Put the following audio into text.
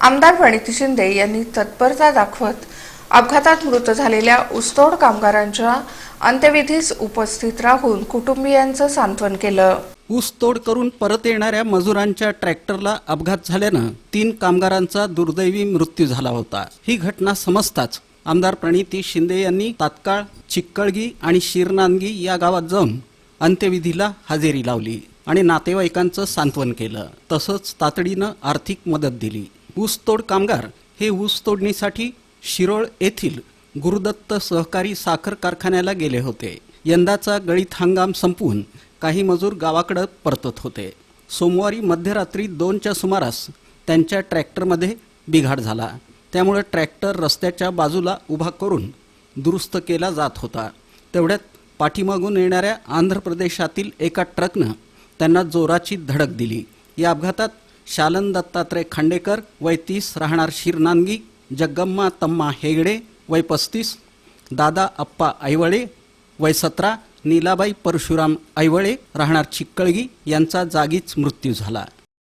आमदार प्रणिती शिंदे यांनी तत्परता दाखवत अपघातात मृत झालेल्या ऊसतोड कामगारांच्या अंत्यविधीस उपस्थित राहून कुटुंबियांचं सांत्वन केलं. ऊसतोड करून परत येणाऱ्या मजुरांच्या ट्रॅक्टरला अपघात झाल्यानं तीन कामगारांचा दुर्दैवी मृत्यू झाला होता. ही घटना समजताच आमदार प्रणिती शिंदे यांनी तात्काळ चिक्कळगी आणि शिरनांदगी या गावात जाऊन अंत्यविधीला हजेरी लावली आणि नातेवाईकांचं सांत्वन केलं. तसंच तातडीनं आर्थिक मदत दिली. ऊसतोड कामगार हे ऊस तोडणीसाठी शिरोळ येथील गुरुदत्त सहकारी साखर कारखान्याला गेले होते. यंदाचा गळीत हंगाम संपवून काही मजूर गावाकडं परतत होते. सोमवारी मध्यरात्री दोनच्या सुमारास त्यांच्या ट्रॅक्टरमध्ये बिघाड झाला. त्यामुळे ट्रॅक्टर रस्त्याच्या बाजूला उभा करून दुरुस्त केला जात होता. तेवढ्यात पाठीमागून येणाऱ्या आंध्र प्रदेशातील एका ट्रकनं त्यांना जोराची धडक दिली. या अपघातात शालन दत्तात्रय खांडेकर वय तीस राहणार शिरनांगी जगम्मा तम्मा हेगडे वय पस्तीस दादा अप्पा ऐवळे वय सतरा नीलाबाई परशुराम ऐवळे राहणार चिक्कळगी यांचा जागीच मृत्यू झाला.